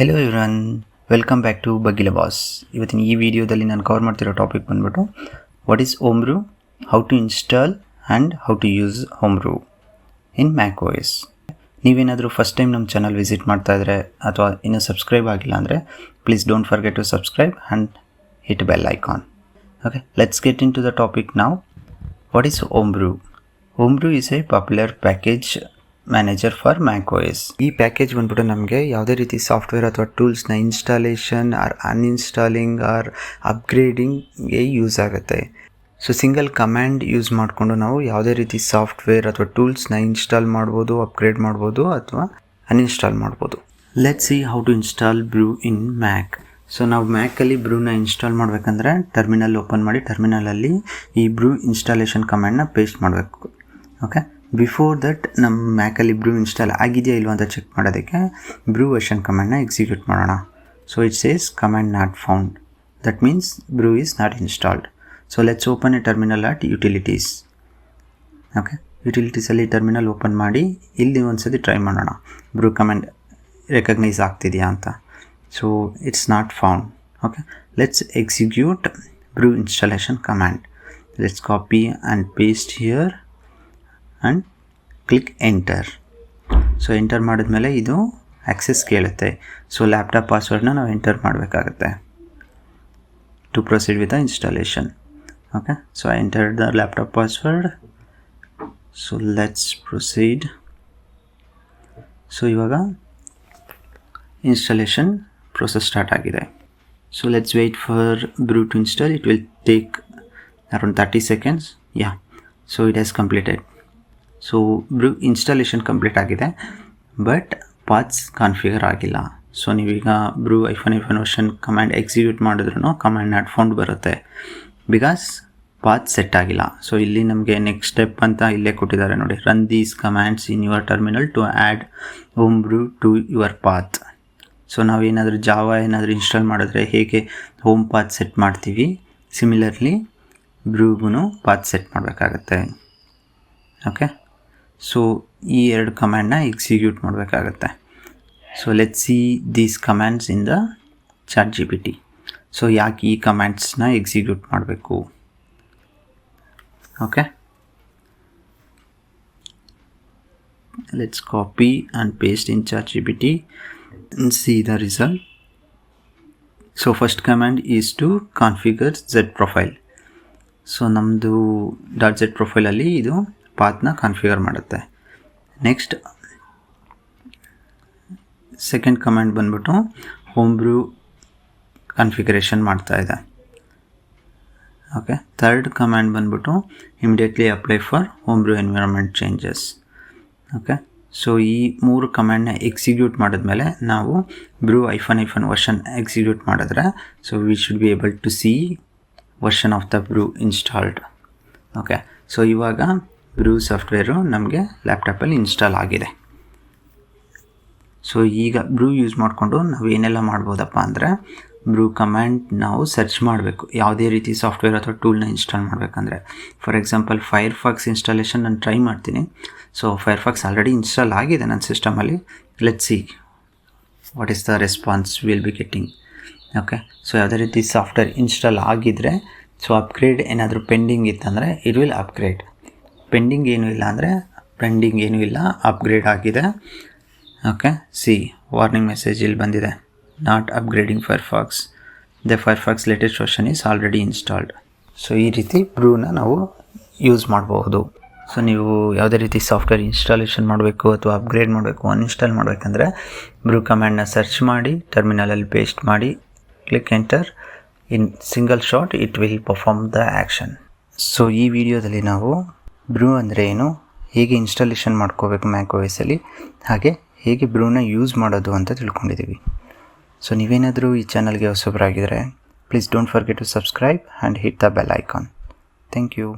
Hello everyone welcome back to ಬಗ್ಗಿಲ boss ಇವತ್ತಿನ ಈ ವಿಡಿಯೋದಲ್ಲಿ ನಾನು ಕವರ್ ಮಾಡ್ತಿರೋ ಟಾಪಿಕ್ ಬಂದ್ಬಿಟ್ಟು what is Homebrew how to install and how to use Homebrew in macOS ನೀವೇನಾದರೂ ಫಸ್ಟ್ ಟೈಮ್ ನಮ್ಮ ಚಾನಲ್ ವಿಸಿಟ್ ಮಾಡ್ತಾ ಇದ್ರೆ ಅಥವಾ ಇನ್ನೂ ಸಬ್ಸ್ಕ್ರೈಬ್ ಆಗಿಲ್ಲ ಅಂದರೆ please don't forget to subscribe and hit bell icon okay let's get into the topic ನಾವು what is Homebrew Homebrew is a popular package manager for macOS ಈ package ಬಂದ್ಬಿಟ್ಟು ನಮಗೆ ಯಾವುದೇ ರೀತಿ ಸಾಫ್ಟ್ವೇರ್ ಅಥವಾ ಟೂಲ್ಸ್ನ ಇನ್ಸ್ಟಾಲೇಷನ್ ಆರ್ ಅನ್ಇನ್ಸ್ಟಾಲಿಂಗ್ ಆರ್ ಅಪ್ಗ್ರೇಡಿಂಗ್ಗೆ use ಆಗುತ್ತೆ. ಸೊ ಸಿಂಗಲ್ ಕಮ್ಯಾಂಡ್ ಯೂಸ್ ಮಾಡಿಕೊಂಡು ನಾವು ಯಾವುದೇ ರೀತಿ ಸಾಫ್ಟ್ವೇರ್ ಅಥವಾ ಟೂಲ್ಸ್ನ ಇನ್ಸ್ಟಾಲ್ ಮಾಡ್ಬೋದು ಅಪ್ಗ್ರೇಡ್ ಮಾಡ್ಬೋದು ಅಥವಾ ಅನ್ಇನ್ಸ್ಟಾಲ್ ಮಾಡ್ಬೋದು. Let see how to install brew in Mac so ನಾವು ಮ್ಯಾಕಲ್ಲಿ ಬ್ರೂನ ಇನ್ಸ್ಟಾಲ್ ಮಾಡಬೇಕಂದ್ರೆ ಟರ್ಮಿನಲ್ ಓಪನ್ ಮಾಡಿ ಟರ್ಮಿನಲಲ್ಲಿ ಈ ಬ್ರೂ ಇನ್ಸ್ಟಾಲೇಷನ್ ಕಮ್ಯಾಂಡ್ನ ಪೇಸ್ಟ್ ಮಾಡಬೇಕು. ಓಕೆ ಬಿಫೋರ್ ದಟ್ ನಮ್ಮ ಮ್ಯಾಕಲ್ಲಿ ಬ್ರೂ ಇನ್ಸ್ಟಾಲ್ ಆಗಿದೆಯಾ ಇಲ್ವಾ ಅಂತ ಚೆಕ್ ಮಾಡೋದಕ್ಕೆ ಬ್ರೂ ವರ್ಷನ್ ಕಮ್ಯಾಂಡ್ನ ಎಕ್ಸಿಕ್ಯೂಟ್ ಮಾಡೋಣ. So it says command not found that means brew is not installed so let's open a terminal at utilities okay ಯುಟಿಲಿಟೀಸಲ್ಲಿ terminal open ಮಾಡಿ ಇಲ್ಲಿ ಒಂದು ಸತಿ ಟ್ರೈ ಮಾಡೋಣ. ಬ್ರೂ ಕಮೆಂಟ್ ರೆಕಗ್ನೈಸ್ ಆಗ್ತಿದೆಯಾ ಅಂತ. So it's not found okay let's execute brew installation command let's copy and paste here and click enter so enter ಮಾಡಿದ್ಮೇಲೆ ಇದು access ಕೇಳುತ್ತೆ. ಸೊ ಲ್ಯಾಪ್ಟಾಪ್ ಪಾಸ್ವರ್ಡ್ನ ನಾವು ಎಂಟರ್ ಮಾಡಬೇಕಾಗತ್ತೆ. To proceed with the installation okay so I enter the laptop password so let's proceed so ಇವಾಗ installation process start ಆಗಿದೆ. So let's wait for brew to install it will take around thirty seconds yeah so it has completed so brew installation complete ಆಗಿದೆ. But paths configure ಆಗಿಲ್ಲ. So ನೀವೀಗ brew hyphen hyphen version command execute ಮಾಡಿದ್ರು command found ಬರುತ್ತೆ. Because path set ಆಗಿಲ್ಲ. So ಇಲ್ಲಿ ನಮಗೆ next step ಅಂತ ಇಲ್ಲೇ ಕೊಟ್ಟಿದ್ದಾರೆ ನೋಡಿ. Run these commands in your terminal to add Homebrew to your path so ನಾವೇನಾದರೂ ಜಾವ ಏನಾದರೂ ಇನ್ಸ್ಟಾಲ್ ಮಾಡಿದ್ರೆ ಹೇಗೆ ಹೋಮ್ ಪಾತ್ ಸೆಟ್ ಮಾಡ್ತೀವಿ? ಸಿಮಿಲರ್ಲಿ ಬ್ರೂಗೂ ಪಾತ್ ಸೆಟ್ ಮಾಡಬೇಕಾಗತ್ತೆ. ಓಕೆ ಸೊ ಈ ಎರಡು ಕಮ್ಯಾಂಡ್ನ ಎಕ್ಸಿಕ್ಯೂಟ್ ಮಾಡಬೇಕಾಗತ್ತೆ. So let see these commands in the ChatGPT so ಯಾಕೆ ಈ ಕಮ್ಯಾಂಡ್ಸ್ನ ಎಕ್ಸಿಕ್ಯೂಟ್ ಮಾಡಬೇಕು? Okay let's copy and paste in ChatGPT see the result so first command is to configure Z profile so ನಮ್ಮದು dot Z ಪ್ರೊಫೈಲಲ್ಲಿ ಇದು ಪಾತ್ನ configure ಮಾಡುತ್ತೆ. Next second command ಬಂದ್ಬಿಟ್ಟು ಹೋಮ್ ಬ್ರೂ ಕಾನ್ಫಿಗರೇಷನ್ ಮಾಡ್ತಾ ಇದೆ. ಓಕೆ ಥರ್ಡ್ ಕಮ್ಯಾಂಡ್ ಬಂದ್ಬಿಟ್ಟು immediately apply for Homebrew environment changes okay so ಈ ಮೂರು ಕಮ್ಯಾಂಡ್ನ ಎಕ್ಸಿಕ್ಯೂಟ್ ಮಾಡಿದ್ಮೇಲೆ ನಾವು brew hyphen hyphen version execute ಮಾಡಿದ್ರೆ so we should be able to see version of the brew installed okay so ಇವಾಗ brew software ನಮಗೆ ಲ್ಯಾಪ್ಟಾಪಲ್ಲಿ ಇನ್ಸ್ಟಾಲ್ ಆಗಿದೆ. ಸೊ ಈಗ ಬ್ರೂ ಯೂಸ್ ಮಾಡಿಕೊಂಡು ನಾವು ಏನೆಲ್ಲ ಮಾಡ್ಬೋದಪ್ಪ ಅಂದರೆ ಬ್ರೂ ಕಮ್ಯಾಂಡ್ ನಾವು ಸರ್ಚ್ ಮಾಡಬೇಕು. ಯಾವುದೇ ರೀತಿ ಸಾಫ್ಟ್ವೇರ್ ಅಥವಾ ಟೂಲ್ನ ಇನ್ಸ್ಟಾಲ್ ಮಾಡಬೇಕಂದ್ರೆ. For example Firefox installation ನಾನು ಟ್ರೈ ಮಾಡ್ತೀನಿ. So Firefox already install ಆಗಿದೆ ನನ್ನ ಸಿಸ್ಟಮಲ್ಲಿ let see what is the response will be getting okay so ಯಾವುದೇ ರೀತಿ ಸಾಫ್ಟ್ವೇರ್ ಇನ್ಸ್ಟಾಲ್ ಆಗಿದ್ದರೆ ಸೊ ಅಪ್ಗ್ರೇಡ್ ಏನಾದರೂ ಪೆಂಡಿಂಗ್ ಇತ್ತಂದರೆ ಇಟ್ ವಿಲ್ ಅಪ್ಗ್ರೇಡ್ ಪೆಂಡಿಂಗ್ ಏನೂ ಇಲ್ಲ ಅಂದರೆ ಪೆಂಡಿಂಗ್ ಏನೂ ಇಲ್ಲ ಅಪ್ಗ್ರೇಡ್ ಆಗಿದೆ. ಓಕೆ ಸಿ ವಾರ್ನಿಂಗ್ ಮೆಸೇಜ್ ಇಲ್ಲಿ ಬಂದಿದೆ. Not upgrading Firefox the Firefox latest version is already installed so ಈ ರೀತಿ ಬ್ರೂನ ನಾವು ಯೂಸ್ ಮಾಡಬಹುದು. ಸೊ ನೀವು ಯಾವುದೇ ರೀತಿ ಸಾಫ್ಟ್ವೇರ್ ಇನ್ಸ್ಟಾಲೇಷನ್ ಮಾಡಬೇಕು ಅಥವಾ ಅಪ್ಗ್ರೇಡ್ ಮಾಡಬೇಕು ಅನ್ಇನ್ಸ್ಟಾಲ್ ಮಾಡಬೇಕಂದ್ರೆ ಬ್ರೂ ಕಮ್ಯಾಂಡ್ನ ಸರ್ಚ್ ಮಾಡಿ ಟರ್ಮಿನಲಲ್ಲಿ ಪೇಸ್ಟ್ ಮಾಡಿ click enter in single shot it will perform the action so ಈ ವಿಡಿಯೋದಲ್ಲಿ ನಾವು ಬ್ರೂ ಅಂದರೆ ಏನು? ಹೇಗೆ ಇನ್ಸ್ಟಾಲೇಷನ್ ಮಾಡ್ಕೋಬೇಕು ಮ್ಯಾಕ್ ವಯಸ್ಸಲ್ಲಿ ಹಾಗೆ ಹೇಗೆ ಬ್ರೂನ ಯೂಸ್ ಮಾಡೋದು ಅಂತ ತಿಳ್ಕೊಂಡಿದ್ದೀವಿ. ಸೊ ನೀವೇನಾದರೂ ಈ ಚಾನಲ್ಗೆ ಹೊಸಬ್ರಾಗಿದ್ದರೆ please don't forget to subscribe and hit the bell icon thank you